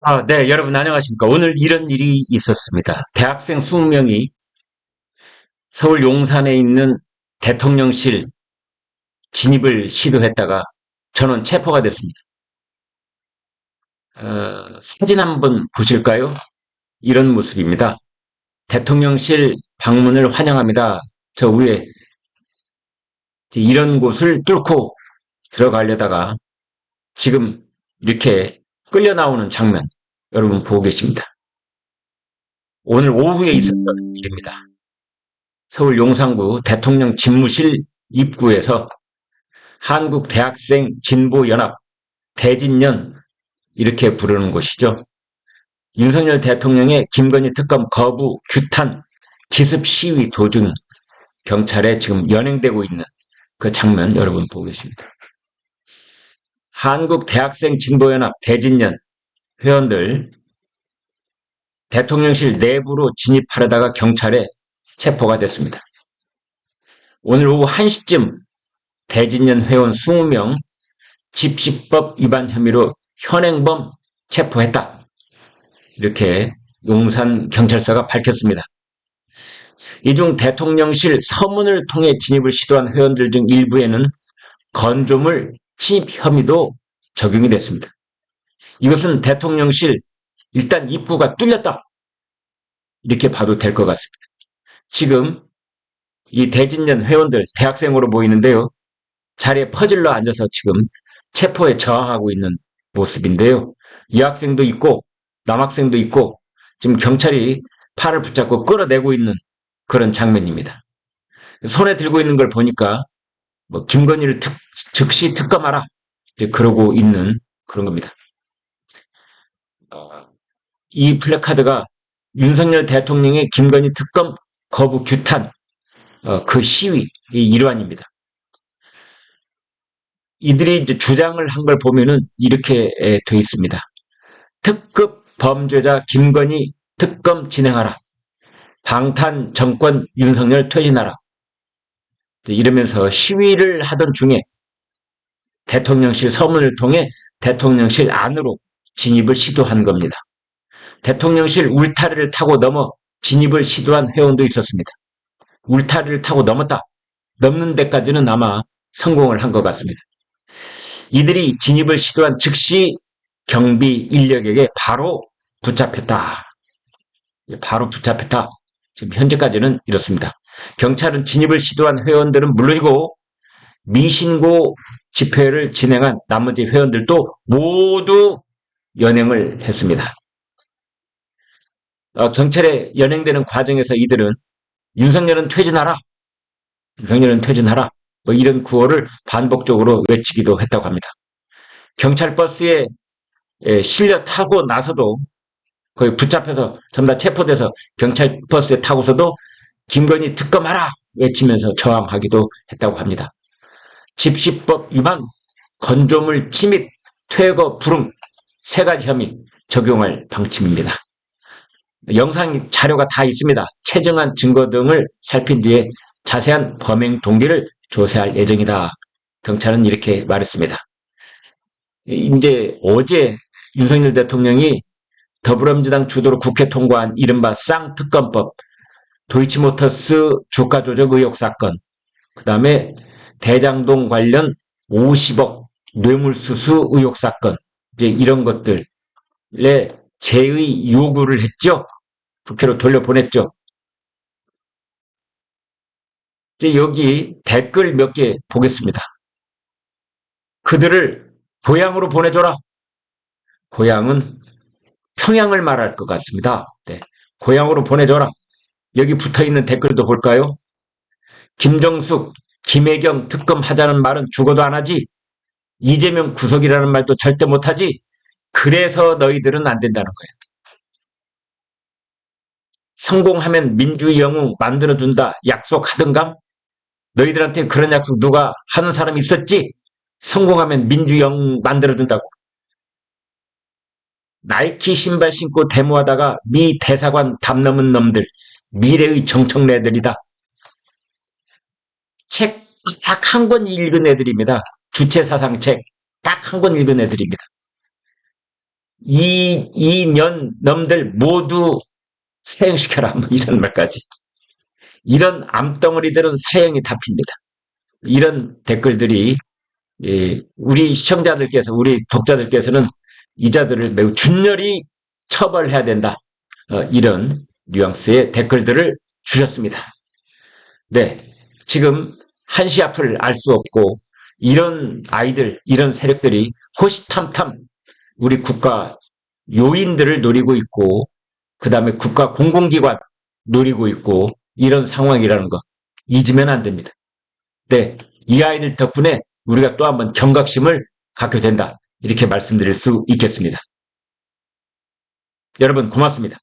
아, 네, 여러분 안녕하십니까. 오늘 이런 일이 있었습니다. 대학생 20명이 서울 용산에 있는 대통령실 진입을 시도했다가 전원 체포가 됐습니다. 어, 사진 한번 보실까요? 이런 모습입니다. 대통령실 방문을 환영합니다. 저 위에 이런 곳을 뚫고 들어가려다가 지금 이렇게 끌려 나오는 장면 여러분 보고 계십니다. 오늘 오후에 있었던 일입니다. 서울 용산구 대통령 집무실 입구에서 한국 대학생 진보연합 대진년 이렇게 부르는 곳이죠. 윤석열 대통령의 김건희 특검 거부 규탄 기습 시위 도중 경찰에 지금 연행되고 있는 그 장면 여러분 보고 계십니다. 한국 대학생 진보연합 대진년 회원들 대통령실 내부로 진입하려다가 경찰에 체포가 됐습니다. 오늘 오후 1시쯤 대진년 회원 20명 집시법 위반 혐의로 현행범 체포했다. 이렇게 용산 경찰서가 밝혔습니다. 이 중 대통령실 서문을 통해 진입을 시도한 회원들 중 일부에는 건조물 침입 혐의도 적용이 됐습니다. 이것은 대통령실 일단 입구가 뚫렸다. 이렇게 봐도 될 것 같습니다. 지금 이 대진년 회원들 대학생으로 보이는데요. 자리에 퍼질러 앉아서 지금 체포에 저항하고 있는 모습인데요. 여학생도 있고 남학생도 있고 지금 경찰이 팔을 붙잡고 끌어내고 있는 그런 장면입니다. 손에 들고 있는 걸 보니까 뭐 김건희를 특, 즉시 특검하라 이제 그러고 있는 그런 겁니다. 어, 이 플래카드가 윤석열 대통령의 김건희 특검 거부 규탄 어, 그 시위 의 일환입니다. 이들이 이제 주장을 한 걸 보면은 이렇게 돼 있습니다. 특급 범죄자 김건희 특검 진행하라. 방탄 정권 윤석열 퇴진하라. 이러면서 시위를 하던 중에 대통령실 서문을 통해 대통령실 안으로 진입을 시도한 겁니다. 대통령실 울타리를 타고 넘어 진입을 시도한 회원도 있었습니다. 울타리를 타고 넘었다. 넘는 데까지는 아마 성공을 한 것 같습니다. 이들이 진입을 시도한 즉시 경비 인력에게 바로 붙잡혔다. 바로 붙잡혔다. 지금 현재까지는 이렇습니다. 경찰은 진입을 시도한 회원들은 물론이고 미신고 집회를 진행한 나머지 회원들도 모두 연행을 했습니다. 어, 경찰에 연행되는 과정에서 이들은 윤석열은 퇴진하라. 윤석열은 퇴진하라. 뭐 이런 구호를 반복적으로 외치기도 했다고 합니다. 경찰 버스에 실려 타고 나서도 거의 붙잡혀서 전부 다 체포돼서 경찰 버스에 타고서도 김건희 특검하라 외치면서 저항하기도 했다고 합니다. 집시법 위반, 건조물 침입, 퇴거 불응 세 가지 혐의 적용할 방침입니다. 영상 자료가 다 있습니다. 채정한 증거 등을 살핀 뒤에 자세한 범행 동기를 조사할 예정이다. 경찰은 이렇게 말했습니다. 이제 어제 윤석열 대통령이 더불어민주당 주도로 국회 통과한 이른바 쌍특검법, 도이치모터스 주가 조작 의혹 사건, 그 다음에 대장동 관련 50억 뇌물수수 의혹 사건, 이제 이런 것들에 제의 요구를 했죠. 국회로 돌려보냈죠. 이제 여기 댓글 몇 개 보겠습니다. 그들을 고향으로 보내줘라. 고향은 평양을 말할 것 같습니다. 네. 고향으로 보내줘라. 여기 붙어 있는 댓글도 볼까요? 김정숙, 김혜경 특검 하자는 말은 죽어도 안 하지. 이재명 구속이라는 말도 절대 못 하지. 그래서 너희들은 안 된다는 거예요. 성공하면 민주의 영웅 만들어준다 약속하던가? 너희들한테 그런 약속 누가 하는 사람 있었지? 성공하면 민주의 영웅 만들어준다고. 나이키 신발 신고 데모하다가 미 대사관 담 넘은 놈들, 미래의 정청래들이다. 책 딱 한 권 읽은 애들입니다. 주체사상 책 딱 한 권 읽은 애들입니다. 이, 이년 놈들 모두 사형시켜라. 뭐 이런 말까지. 이런 암덩어리들은 사형이 답입니다. 이런 댓글들이 예, 우리 시청자들께서 우리 독자들께서는 이자들을 매우 준열히 처벌해야 된다. 어, 이런 뉘앙스의 댓글들을 주셨습니다. 네, 지금 한시 앞을 알 수 없고 이런 아이들, 이런 세력들이 호시탐탐 우리 국가 요인들을 노리고 있고 그 다음에 국가 공공기관 노리고 있고 이런 상황이라는 거 잊으면 안 됩니다. 네, 이 아이들 덕분에 우리가 또 한번 경각심을 갖게 된다. 이렇게 말씀드릴 수 있겠습니다. 여러분 고맙습니다.